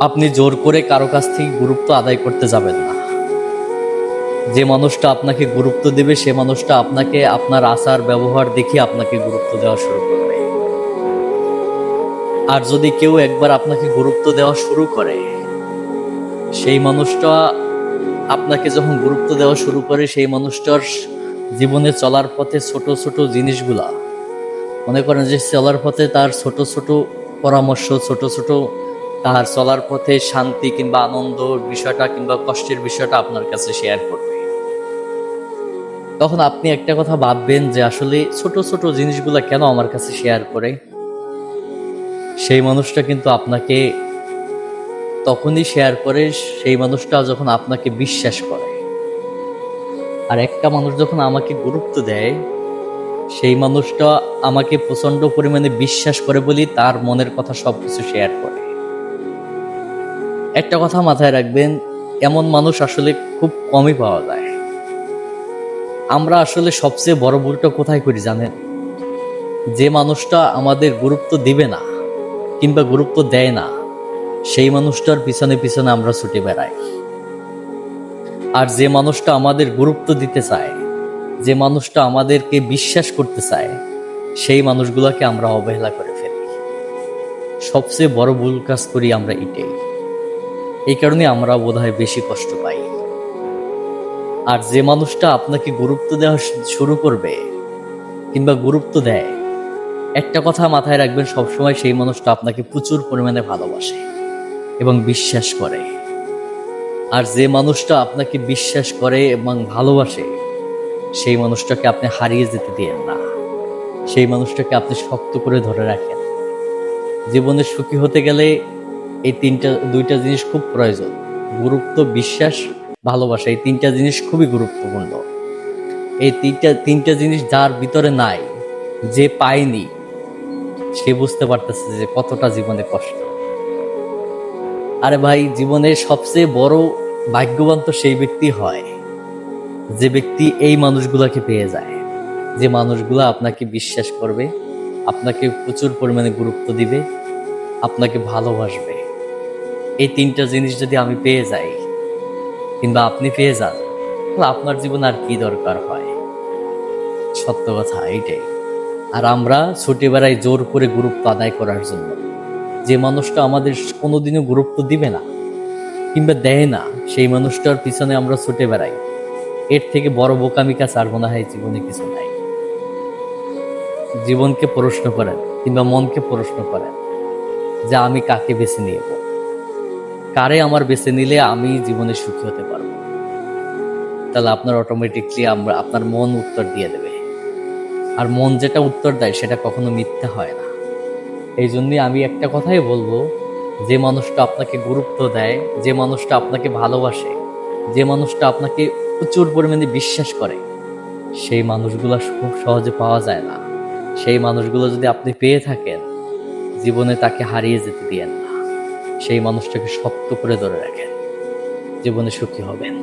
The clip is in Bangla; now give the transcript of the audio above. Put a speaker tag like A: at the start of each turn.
A: আপনি জোর করে কারও কাছ থেকে গুরুত্ব আদায় করতে যাবেন না। যে মানুষটা আপনাকে গুরুত্ব দেবে, সে মানুষটা আপনাকে, আপনার আচার, ব্যবহার দেখে আপনাকে গুরুত্ব দেওয়া শুরু করবে। আর যদি কেউ একবার আপনাকে গুরুত্ব দেওয়া শুরু করে, সেই মানুষটা আপনাকে যখন গুরুত্ব দেওয়া শুরু করে, সেই মানুষটার জীবনে চলার পথে ছোট ছোট জিনিসগুলা, মনে করেন যে চলার পথে তার ছোট ছোট পরামর্শ, ছোট ছোট তার চলার পথে শান্তি কিংবা আনন্দ বিষয়টা কিংবা কষ্টের বিষয়টা আপনার কাছে শেয়ার করবে। তখন আপনি একটা কথা ভাববেন যে আসলে ছোট ছোট জিনিসগুলো কেন আমার কাছে শেয়ার করে? সেই মানুষটা কিন্তু আপনাকে তখনই শেয়ার করে, সেই মানুষটা যখন আপনাকে বিশ্বাস করে। আর একটা মানুষ যখন আমাকে গুরুত্ব দেয়, সেই মানুষটা আমাকে প্রচণ্ড পরিমাণে বিশ্বাস করে বলি তার মনের কথা সবকিছু শেয়ার করে। একটা কথা মাথায় রাখবেন, এমন মানুষ আসলে খুব কমই পাওয়া যায়। আমরা আসলে সবচেয়ে বড় ভুলটা কোথায় করি জানেন? যে মানুষটা আমাদের গুরুত্ব দিবে না, কিংবা গুরুত্ব দেয় না, সেই মানুষটার পিছনে পিছনে আমরা ছুটে বেড়াই। আর যে মানুষটা আমাদের গুরুত্ব দিতে চায়, যে মানুষটা আমাদেরকে বিশ্বাস করতে চায়, সেই মানুষগুলোকে আমরা অবহেলা করে ফেলি। সবচেয়ে বড় ভুল কাজ করি আমরা এটাই। এই কারণে আমরা বোধহয় বেশি কষ্ট পাই। আর যে মানুষটা আপনাকে গুরুত্ব দেওয়া শুরু করবে কিংবা গুরুত্ব দেয়, একটা কথা মাথায় রাখবেন, সবসময় সেই মানুষটা আপনাকে প্রচুর পরিমাণে ভালোবাসে এবং বিশ্বাস করে। আর যে মানুষটা আপনাকে বিশ্বাস করে এবং ভালোবাসে, সেই মানুষটাকে আপনি হারিয়ে যেতে দিয়েন না। সেই মানুষটাকে আপনি শক্ত করে ধরে রাখেন। জীবনে সুখী হতে গেলে এই তিনটা, দুইটা জিনিস খুব প্রয়োজন। গুরুত্ব, বিশ্বাস, ভালোবাসা, এই তিনটা জিনিস খুবই গুরুত্বপূর্ণ। এই তিনটা তিনটা জিনিস যার ভিতরে নাই, যে পায়নি, সে বুঝতে পারতেছে যে কতটা জীবনে কষ্ট। আরে ভাই, জীবনের সবচেয়ে বড় ভাগ্যবান তো সেই ব্যক্তি হয়, যে ব্যক্তি এই মানুষগুলোকে পেয়ে যায়। যে মানুষগুলো আপনাকে বিশ্বাস করবে, আপনাকে প্রচুর পরিমাণে গুরুত্ব দিবে, আপনাকে ভালোবাসবে। এই তিনটা জিনিস যদি আমি পেয়ে যাই, কিংবা আপনি পেয়ে যান, তাহলে আপনার জীবন আর কি দরকার হয়? সত্য কথা এইটাই। আর আমরা ছুটে বেড়াই জোর করে গুরুত্ব আদায় করার জন্য। যে মানুষটা আমাদের কোনোদিনও গুরুত্ব দিবে না, কিংবা দেয় না, সেই মানুষটার পিছনে আমরা ছুটে বেড়াই। এর থেকে বড় বোকামি কাজ আর মনে হয় জীবনে কিছু নাই। জীবনকে প্রশ্ন করেন, কিংবা মনকে প্রশ্ন করেন, যে আমি কাকে বেছে নিব? কারে আমার বেছে নিলে আমি জীবনে সুখী হতে পারব? তাহলে আপনার অটোমেটিকলি আমরা, আপনার মন উত্তর দিয়ে দেবে। আর মন যেটা উত্তর দেয়, সেটা কখনো মিথ্যা হয় না। এই জন্যই আমি একটা কথাই বলব, যে মানুষটা আপনাকে গুরুত্ব দেয়, যে মানুষটা আপনাকে ভালোবাসে, যে মানুষটা আপনাকে প্রচুর পরিমাণে বিশ্বাস করে, সেই মানুষগুলো খুব সহজে পাওয়া যায় না। সেই মানুষগুলো যদি আপনি পেয়ে থাকেন, জীবনে তাকে হারিয়ে যেতে দিয়েন না। সেই মানুষটাকে শক্ত করে ধরে রাখেন। জীবনে সুখী হবেন।